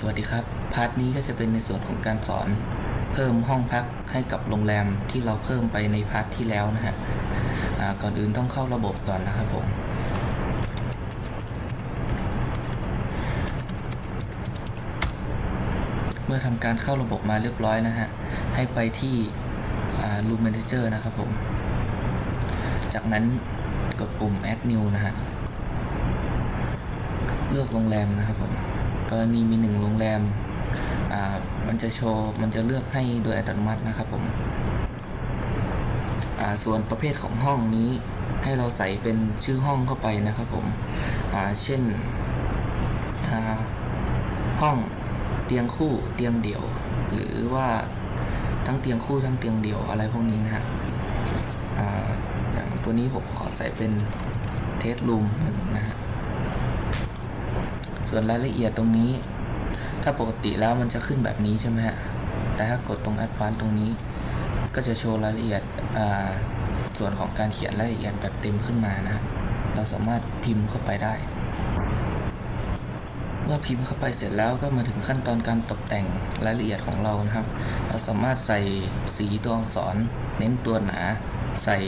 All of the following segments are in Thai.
สวัสดีครับ พาร์ทนี้ก็จะเป็นในส่วนของการสอน เพิ่มห้องพักให้กับโรงแรมที่เราเพิ่มไปในพาร์ทที่แล้วนะฮะก่อนอื่นต้องเข้าระบบก่อนนะครับผมเมื่อทำการเข้าระบบมาเรียบร้อยนะฮะ ให้ไปที่ Room Manager นะครับผม จากนั้นกดปุ่ม Add New นะฮะ เลือกโรงแรมนะครับผม กรณีมีหนึ่งโรงแรมอ่ามันจะโชว์มันจะเลือกให้โดยอัตโนมัตินะครับผมอ่าส่วนประเภทของห้องนี้ให้เราใส่เป็นชื่อห้องเข้าไปนะครับผมอ่าเช่นอ่าห้องเตียงคู่เตียงเดี่ยว หรือว่าทั้งเตียงคู่ทั้งเตียงเดี่ยวอะไรพวกนี้นะฮะอ่าอย่างตัวนี้ผมขอใส่เป็นเทสรูมหนึ่งนะฮะ ส่วนรายละเอียดตรงนี้ ถ้าปกติแล้วมันจะขึ้นแบบนี้ใช่ไหมฮะ แต่ถ้ากดตรง Advanced ตรงนี้ ก็จะโชว์รายละเอียดส่วนของการเขียนรายละเอียดแบบเต็มขึ้นมานะ เราสามารถพิมพ์เข้าไปได้ เมื่อพิมพ์เข้าไปเสร็จแล้วก็มาถึงขั้นตอนการตกแต่งรายละเอียดของเรานะครับ เราสามารถใส่สีตัวอักษร เน้นตัวหนา ใส่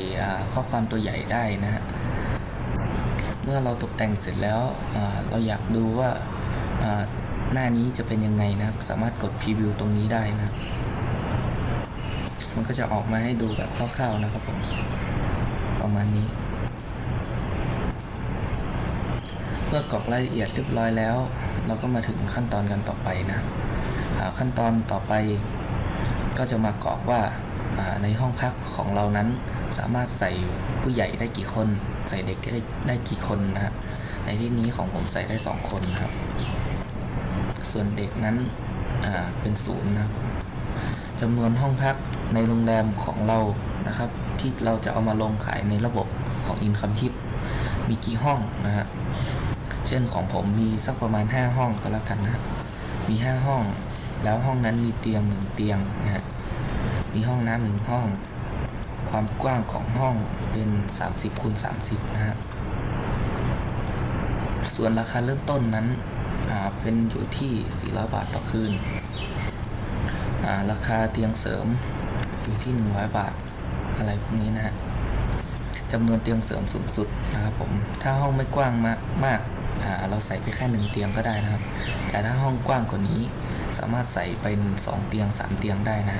ข้อความตัวใหญ่ได้นะฮะ เมื่อเราตกแต่งเสร็จแล้วเราอยากดูว่าหน้านี้จะเป็นยังไงนะครับ สามารถกดพรีวิวตรงนี้ได้นะ มันก็จะออกมาให้ดูแบบคร่าวๆนะครับผม ประมาณนี้ เมื่อกรอกรายละเอียดเรียบร้อยแล้ว เราก็มาถึงขั้นตอนกันต่อไปนะ ขั้นตอนต่อไปก็จะมากรอกว่า ในห้องพักของเรานั้นสามารถใส่ผู้ใหญ่ได้กี่คน ใส่เด็กได้ได้กี่คนนะฮะในที่นี้ของผมใส่ได้สองคนนะครับ ส่วนเด็กนั้นเป็นศูนย์นะจำนวนห้องพักในโรงแรมของเรานะครับ ที่เราจะเอามาลงขายในระบบของ Income Tip มีกี่ห้องนะฮะเช่นของผมมีสักประมาณ 5 ห้องก็แล้วกันนะฮะมี 5 ห้อง แล้วห้องนั้นมีเตียงหนึ่งเตียงนะฮะ มีห้องน้ำหนึ่งห้อง ความกว้างของห้องเป็น 30คูณ30 นะฮะส่วนราคาเริ่มต้นนั้นเป็นอยู่ที่ 400 บาทต่อคืนาราคาเตียงเสริมอยู่ที่ 100 บาท อะไรพวกนี้นะฮะจำนวนเตียงเสริมสูงสุดนะครับผม ถ้าห้องไม่กว้างมากมากาเราใส่ไปแค่หนึ่งเตียงก็ได้นะครับ แต่ถ้าห้องกว้างกว่านี้ สามารถใส่เป็น 2 เตียง 3 เตียงได้นะ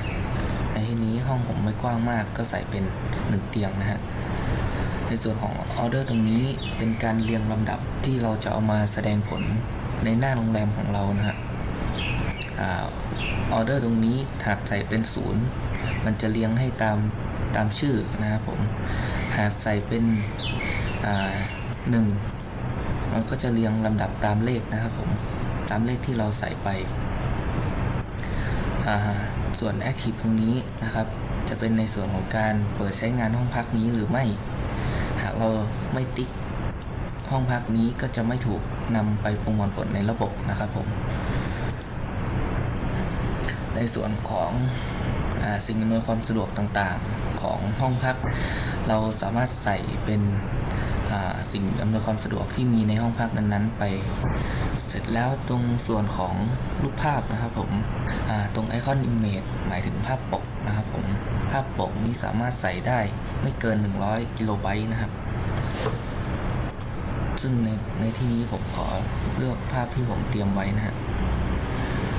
ในที่นี้ห้องผมไม่กว้างมากก็ใส่เป็น1เตียงนะฮะในส่วนของออเดอร์ตรงนี้เป็นการเรียงลำดับที่เราจะเอามาแสดงผลในหน้าโรงแรมของเรานะฮะออเดอร์ตรงนี้หากใส่เป็นศูนย์มันจะเรียงให้ตามตามชื่อนะครับผมหากใส่เป็นหนึ่งมันก็จะเรียงลำดับตามเลขนะครับผมตามเลขที่เราใส่ไปอ่า ส่วน Active ตรงนี้นะครับ จะเป็นในส่วนของการเปิดใช้งานห้องพักนี้หรือไม่ หากเราไม่ติ๊กห้องพักนี้ก็จะไม่ถูกนำไปประมวลผลในระบบนะครับผม ในส่วนของอสิ่งอำนวยความสะดวกต่างๆของห้องพัก เราสามารถใส่เป็นสิ่งอำนวยความสะดวกที่มีในห้องพักนั้นๆ ไป เสร็จแล้วตรงส่วนของรูปภาพนะครับผมตรงไอคอน Image หมายถึงภาพปกนะครับผมภาพปกนี้สามารถใส่ได้ไม่เกิน 100 กิโลไบต์นะครับ ซึ่งในในที่นี้ผมขอเลือกภาพที่ผมเตรียมไว้นะฮะ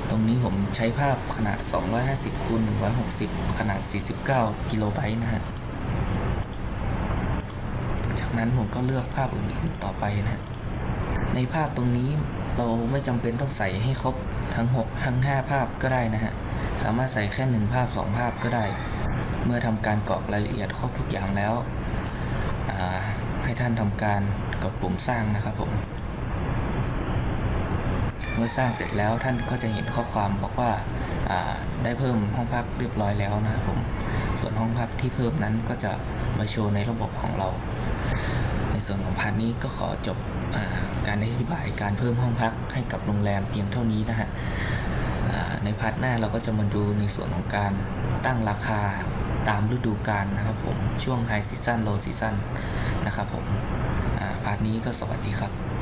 ตรงนี้ผมใช้ภาพขนาด 250คูณ160 ขนาด 49 กิโลไบต์นะฮะ จากนั้นผมก็เลือกภาพอื่นๆต่อไปนะฮะ ในภาพตรงนี้เราไม่จำเป็นต้องใส่ให้ครบทั้ง6ทั้ง 5 ภาพก็ได้นะฮะ สามารถใส่แค่ 1 ภาพ 2 ภาพก็ได้ เมื่อทำการกรอกรายละเอียดครบทุกอย่างแล้วให้ท่านทำการกดปุ่มสร้างนะครับผม เมื่อสร้างเสร็จแล้วท่านก็จะเห็นข้อความบอกว่าาได้เพิ่มห้องพักเรียบร้อยแล้วนะครับผม ส่วนห้องพักที่เพิ่มนั้นก็จะมาโชว์ในระบบของเรา ส่วนของพาร์ทนี้ก็ขอจบอการอธิบายการเพิ่มห้องพักให้กับโรงแรมเพียงเท่านี้นะฮะในพาร์ทหน้าเราก็จะมาดูในส่วนของการตั้งราคาตามฤดูกาลนะครับผมช่วงไฮซีซันโลซีซันนะครับผมพาร์ทนี้ก็สวัสดีครับ